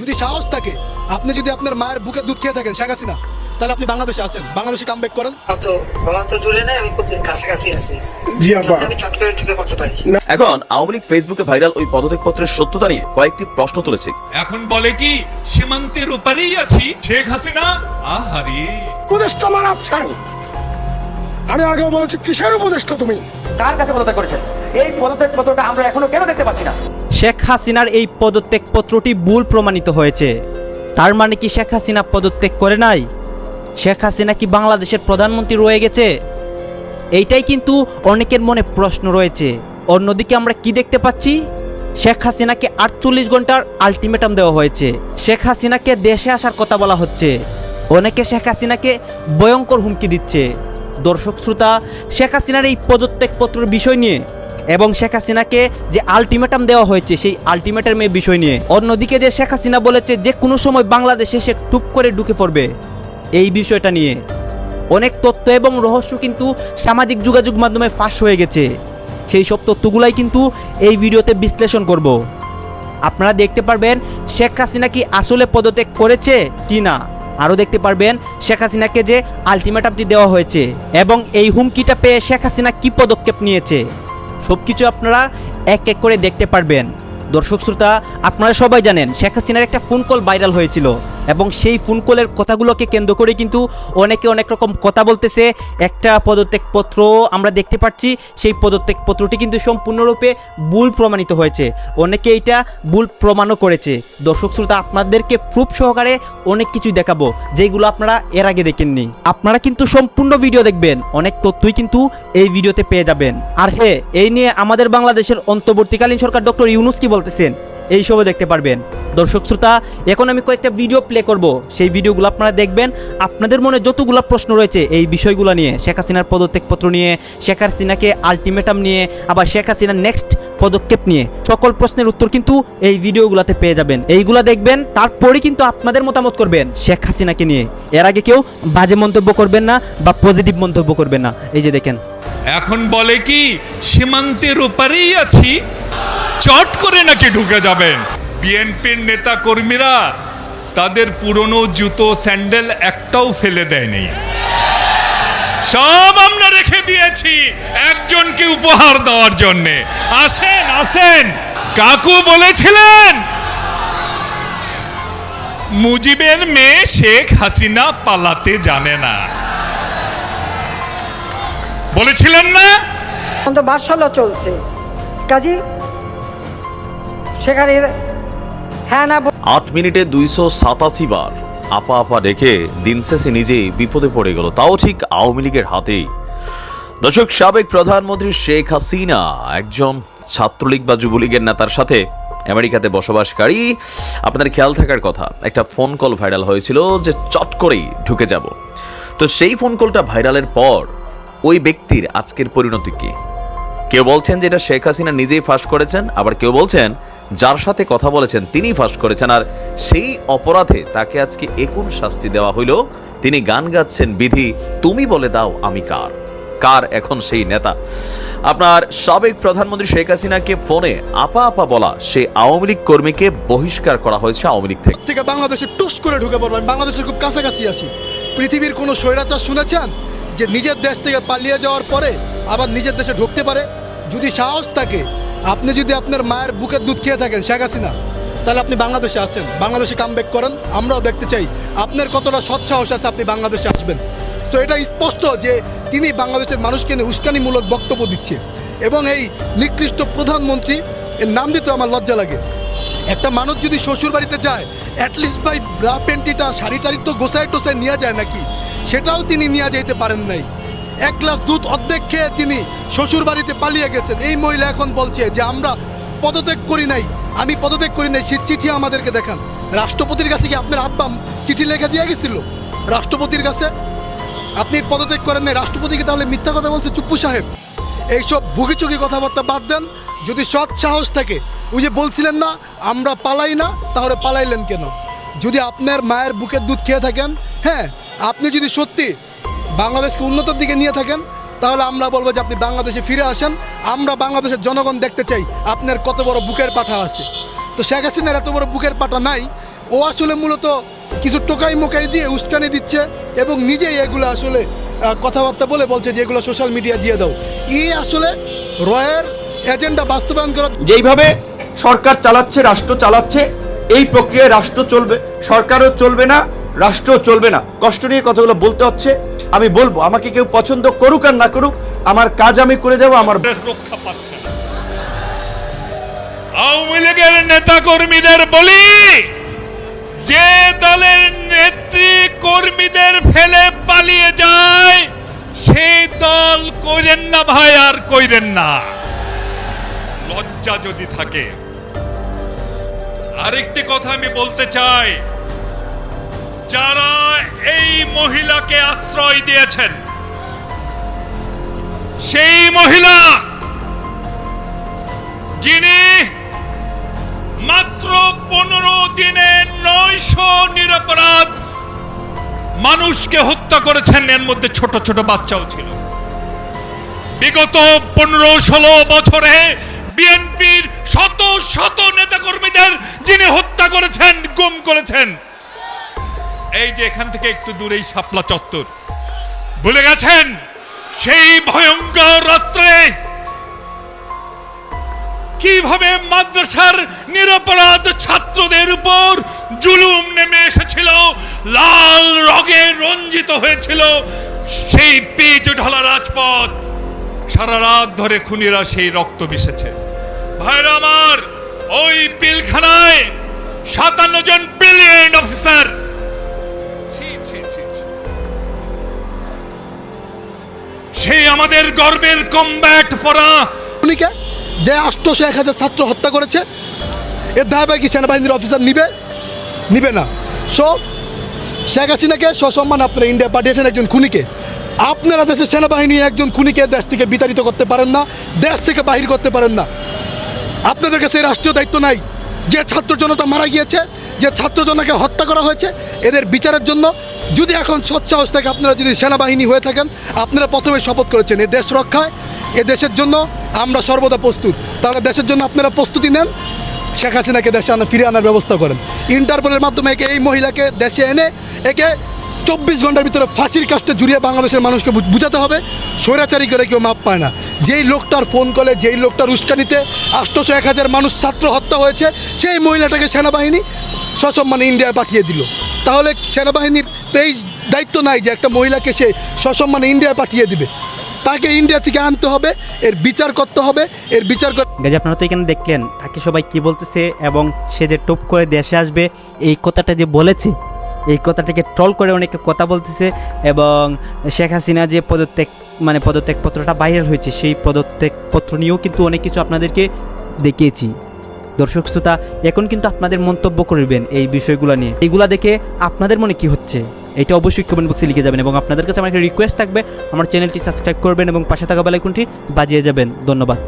যদি সাহস থাকে আপনি যদি আপনার মায়ের বুকে দুধ খেয়ে থাকেন শেখ হাসিনা তাহলে আপনি বাংলাদেশে আসেন বাংলাদেশে কাম ব্যাক করেন এখন আওয়ামী লীগ ফেসবুকে ভাইরাল ওই পদত্যাগপত্রের সত্যতা নিয়ে কয়েকটি প্রশ্ন তুলেছে। এখন বলে কি সীমান্তের ওপারেই আছি। শেখ হাসিনা আহারে। উপদেষ্টা মারাচ্ছেন আমি আগেও বলেছি কিসের উপদেষ্টা তুমি? কার কাছে পদত্যাগ করেছেন? এই পদত্যাগ পত্রটা আমরা এখনও কেন দেখতে পাচ্ছি না? শেখ হাসিনার এই পদত্যাগ পত্রটি ভুল প্রমাণিত হয়েছে। তার মানে কি শেখ হাসিনা পদত্যাগ করে নাই? শেখ হাসিনা কি বাংলাদেশের প্রধানমন্ত্রী রয়ে গেছে? এইটাই কিন্তু অনেকের মনে প্রশ্ন রয়েছে। অন্যদিকে আমরা কি দেখতে পাচ্ছি? শেখ হাসিনাকে আটচল্লিশ ঘণ্টার আলটিমেটাম দেওয়া হয়েছে। শেখ হাসিনাকে দেশে আসার কথা বলা হচ্ছে। অনেকে শেখ হাসিনাকে ভয়ঙ্কর হুমকি দিচ্ছে। দর্শক, শ্রোতা, শেখ হাসিনার এই পদত্যাগপত্রের বিষয় নিয়ে এবং শেখ হাসিনাকে যে আলটিমেটাম দেওয়া হয়েছে, সেই আলটিমেটামের বিষয় নিয়ে। অন্যদিকে যে শেখ হাসিনা বলেছে, যে কোনো সময় বাংলাদেশে সে টুপ করে ঢুকে পড়বে। এই বিষয়টা নিয়ে। অনেক তথ্য এবং রহস্য কিন্তু সামাজিক যোগাযোগ মাধ্যমে ফাঁস হয়ে গেছে। সেই সব তথ্যগুলাই কিন্তু এই ভিডিওতে বিশ্লেষণ করব। আপনারা দেখতে পারবেন, শেখ হাসিনা কি আসলে পদত্যাগ করেছে কি না। আরও দেখতে পারবেন, শেখ হাসিনাকে যে আলটিমেটামটি দেওয়া হয়েছে এবং এই হুমকিটা পেয়ে শেখ হাসিনা কী পদক্ষেপ নিয়েছে। সব কিছু আপনারা এক এক করে দেখতে পারবেন। দর্শক শ্রোতা, আপনারা সবাই জানেন, শেখ হাসিনার একটা ফোন কল ভাইরাল হয়েছিল। এবং সেই ফোন কলের কথাগুলোকে কেন্দ্র করে কিন্তু অনেকে অনেক রকম কথা বলতেছে। একটা পদত্যাগপত্র আমরা দেখতে পাচ্ছি, সেই পদত্যাগপত্রটি কিন্তু সম্পূর্ণরূপে ভুল প্রমাণিত হয়েছে। অনেকে এটা ভুল প্রমাণও করেছে। দর্শক শ্রোতা, আপনাদেরকে প্রুফ সহকারে অনেক কিছুই দেখাবো, যেগুলো আপনারা এর আগে দেখেননি। আপনারা কিন্তু সম্পূর্ণ ভিডিও দেখবেন, অনেক তথ্যই কিন্তু এই ভিডিওতে পেয়ে যাবেন। আর হ্যাঁ এই নিয়ে আমাদের বাংলাদেশের অন্তর্বর্তীকালীন সরকার ডক্টর ইউনুস কি বলতেছেন? এই সবও দেখতে পারবেন। দর্শক শ্রোতা, এখন আমি কয়েকটা ভিডিও প্লে করব। সেই ভিডিওগুলো আপনারা দেখবেন। আপনাদের মনে যতগুলো প্রশ্ন রয়েছে এই বিষয়গুলো নিয়ে, শেখ হাসিনার পদত্যাগপত্র নিয়ে, শেখ হাসিনাকে আলটিমেটাম নিয়ে, আবার শেখ হাসিনার নেক্সট পদক্ষেপ নিয়ে, সকল প্রশ্নের উত্তর কিন্তু এই ভিডিওগুলোতে পেয়ে যাবেন। এইগুলা দেখবেন, তারপরে কিন্তু আপনাদের মতামত করবেন শেখ হাসিনাকে নিয়ে। এর আগে কেউ বাজে মন্তব্য করবেন না বা পজিটিভ মন্তব্য করবেন না। এই যে দেখেন। এখন বলে কি, সীমান্তের ওপারেই আছি চট করে নাকি ঢুকে যাবেন। বিএনপির নেতা কর্মীরা তাদের পুরনো জুতো, স্যান্ডেল একটাও ফেলে দেয়নি। সব আমরা রেখে দিয়েছি একজনকে উপহার দেওয়ার জন্যে। আসেন আসেন। কাকু বলেছিলেন, মুজিবের মেয়ে শেখ হাসিনা পালাতে জানে না। বলেছিলেন না? তো চলছে। কাজী সেখানে হ্যাঁ না আট মিনিটে দুইশো সাতাশি বার আপা আপা রেখে দিন শেষে নিজেই বিপদে পড়ে গেল। তাও ঠিক আওয়ামী লীগের হাতেই। দর্শক, সাবেক প্রধানমন্ত্রী শেখ হাসিনা, একজন ছাত্রলীগ বা যুবলীগের নেতার সাথে আমেরিকাতে বসবাসকারী। আপনাদের খেয়াল থাকার কথা, একটা ফোন কল ভাইরাল হয়েছিল যে চট করেই ঢুকে যাব। তো সেই ফোন কলটা ভাইরালের পর ওই ব্যক্তির আজকের পরিণতি কি? কেউ বলছেন যে এটা শেখ হাসিনা নিজেই ফাঁস করেছেন, আবার কেউ বলছেন যার সাথে কথা বলেছেন তিনি ফাঁস করেছেন, আর সেই অপরাধে তাকে আজকে একুন শাস্তি দেওয়া হইল। তিনি গান গাচ্ছেন, বিধি, তুমি বলে দাও আমি কার? কার এখন সেই নেতা? আপনার সাবেক প্রধানমন্ত্রী শেখ হাসিনাকে ফোনে আপা আপা বলা সেই আওয়ামী লীগ কর্মীকে বহিষ্কার করা হয়েছে আওয়ামী লীগ থেকে। থেকে বাংলাদেশে টুস করে ঢুকে পড়ব, আমি বাংলাদেশের খুব কাছাকাছি আছি। পৃথিবীর কোনো স্বৈরাচার শুনেছেন যে নিজের দেশ থেকে পালিয়ে যাওয়ার পরে আবার নিজের দেশে ঢুকতে পারে? যদি সাহস থাকে আপনি যদি আপনার মায়ের বুকের দুধ খেয়ে থাকেন, শেখ হাসিনা, তাহলে আপনি বাংলাদেশে আসেন বাংলাদেশে কাম করেন। আমরাও দেখতে চাই আপনার কতটা সৎসাহস আছে আপনি বাংলাদেশে আসবেন। সো এটা স্পষ্ট যে তিনি বাংলাদেশের মানুষকে নিয়ে উস্কানিমূলক বক্তব্য দিচ্ছে। এবং এই নিকৃষ্ট প্রধানমন্ত্রী, এর নাম দিতে আমার লজ্জা লাগে। একটা মানুষ যদি শ্বশুর বাড়িতে যায় অ্যাটলিস্ট ভাই ব্রা প্যান্টিটা শাড়ি টাড়ি তো গোসাই টোসাই নিয়ে যায় নাকি? সেটাও তিনি নিয়ে যেতে পারেন নাই। এক গ্লাস দুধ অর্ধেক খেয়ে তিনি শ্বশুর বাড়িতে পালিয়ে গেছেন। এই মহিলা এখন বলছে যে, আমরা পদত্যাগ করি নাই, আমি পদত্যাগ করি নাই, সে চিঠি আমাদেরকে দেখান। রাষ্ট্রপতির কাছে কি আপনার আব্বা চিঠি লেখা দিয়ে গেছিল? রাষ্ট্রপতির কাছে, আপনি পদত্যাগ করেন নাই, রাষ্ট্রপতিকে তাহলে মিথ্যা কথা বলছে চুপ্পু সাহেব। এইসব ভুগিচুগি কথাবার্তা বাদ দেন, যদি সৎ সাহস থাকে। ওই যে বলছিলেন না, আমরা পালাই না, তাহলে পালাইলেন কেন? যদি আপনার মায়ের বুকের দুধ খেয়ে থাকেন হ্যাঁ আপনি যদি সত্যি বাংলাদেশকে উন্নতির দিকে নিয়ে থাকেন, তাহলে আমরা বলব যে আপনি বাংলাদেশে ফিরে আসেন। আমরা বাংলাদেশের জনগণ দেখতে চাই আপনার কত বড় বুকের পাঠা আছে। তো শেখ হাসিনার এত বড় বুকের পাঠা নাই, ও আসলে মূলত কিছু টোকাই মোকাই দিয়ে উস্কানি দিচ্ছে এবং নিজেই এগুলো আসলে কথাবার্তা বলে বলছে যে এগুলো সোশ্যাল মিডিয়া দিয়ে দাও। ই আসলে রয়ের এজেন্ডা বাস্তবায়ন করার যেইভাবে সরকার চালাচ্ছে, রাষ্ট্র চালাচ্ছে, এই প্রক্রিয়ায় রাষ্ট্র চলবে, সরকারও চলবে না। রাষ্ট্রও চলবে না। কষ্ট নিয়ে কথাগুলো বলতে হচ্ছে। আমি বলব, আমাকে কেউ পছন্দ করুক আর না করুক, আমার কাজ আমি করে যাব, আমার রক্ষা পাচ্ছে আওয়ামী লীগের নেতা কর্মীদের বলি, যে দলের নেত্রী কর্মীদের ফেলে পালিয়ে যায়, সেই দল কইরেন না ভাই আর কইরেন না। লজ্জা যদি থাকে। আরেকটি কথা আমি বলতে চাই যারা এই মহিলাকে আশ্রয় দিয়েছেন, সেই মহিলা যিনি মাত্র পনেরো দিনে নয়শো নিরপরাধ মানুষকে হত্যা করেছেন, এর মধ্যে ছোট ছোট বাচ্চাও ছিল। বিগত পনেরো ষোলো বছরে বিএনপির শত শত নেতাকর্মীদের যিনি হত্যা করেছেন, গুম করেছেন এই যে এখান থেকে একটু দূরেই শাপলা চত্বর। ভুলে গেছেন? সেই ভয়ঙ্কর রাত্রে কীভাবে মাদ্রাসার নিরপরাধ ছাত্রদের উপর জুলুম নেমে এসেছিল, লাল রগে রঞ্জিত হয়েছিল, সেই পিচ ঢালা রাজপথ। সারা রাত ধরে খুনিরা সেই রক্ত মিশেছে ভাইরা আমার, ওই পিলখানায় সাতান্ন জন ব্রিলিয়েন্ট অফিসার সেই আমাদের গর্বের কমব্যাট পরা খুনিকে যে আষ্টশো এক হাজার ছাত্র হত্যা করেছে, এর দায়ভার কি সেনাবাহিনীর অফিসার নিবে নিবে না। সো শেখ হাসিনাকে সসম্মান আপনারা ইন্ডিয়া পাঠিয়েছেন একজন খুনিকে। আপনারা দেশের সেনাবাহিনী একজন খুনিকে দেশ থেকে বিতাড়িত করতে পারেন না, দেশ থেকে বাহির করতে পারেন না। আপনাদের কাছে রাষ্ট্রীয় দায়িত্ব নাই। যে ছাত্র জনতা মারা গিয়েছে, যে ছাত্র জনতাকে হত্যা করা হয়েছে, এদের বিচারের জন্য যদি এখন সৎসাহস থেকে আপনারা যদি সেনাবাহিনী হয়ে থাকেন, আপনারা প্রথমে শপথ করেছেন এই দেশ রক্ষায়, এ দেশের জন্য আমরা সর্বদা প্রস্তুত। তাহলে দেশের জন্য আপনারা প্রস্তুতি নেন, শেখ হাসিনাকে দেশে আনা ফিরে আনার ব্যবস্থা করেন। ইন্টারপোলের মাধ্যমে একে এই মহিলাকে দেশে এনে একে চব্বিশ ঘণ্টার ভিতরে ফাঁসির কাজটা জুড়িয়ে বাংলাদেশের মানুষকে বুঝাতে হবে। স্বৈরাচারী করে কেউ মাপ পায় না। যেই লোকটার ফোন কলে, যেই লোকটার উস্কানিতে আষ্টশো এক হাজার মানুষ ছাত্র হত্যা হয়েছে, সেই মহিলাটাকে সেনাবাহিনী সসম্মানে ইন্ডিয়ায় পাঠিয়ে দিল। তাহলে সেনাবাহিনীর এই দায়িত্ব নাই যে একটা মহিলাকে সে সসম্মানে ইন্ডিয়ায় পাঠিয়ে দিবে। তাকে ইন্ডিয়া থেকে আনতে হবে, এর বিচার করতে হবে, এর বিচার গাজী আপনারা তো এখানে দেখলেন তাকে সবাই কি বলতেছে এবং সে যে টপ করে দেশে আসবে, এই কথাটা যে বলেছে, এই কথাটাকে ট্রল করে অনেকে কথা বলতেছে এবং শেখ হাসিনা যে পদত্যাগ মানে পদত্যাগপত্রটা ভাইরাল হয়েছে, সেই পদত্যাগপত্র নিয়েও কিন্তু অনেক কিছু আপনাদেরকে দেখিয়েছি। দর্শক শ্রোতা, এখন কিন্তু আপনাদের মন্তব্য করবেন এই বিষয়গুলো নিয়ে। এইগুলা দেখে আপনাদের মনে কি হচ্ছে? এটা অবশ্যই কমেন্ট বক্সে লিখে যাবেন এবং আপনাদের কাছে আমার একটা রিকোয়েস্ট থাকবে, আমার চ্যানেলটি সাবস্ক্রাইব করবেন এবং পাশে থাকা বেলাইকনটি বাজিয়ে যাবেন। ধন্যবাদ।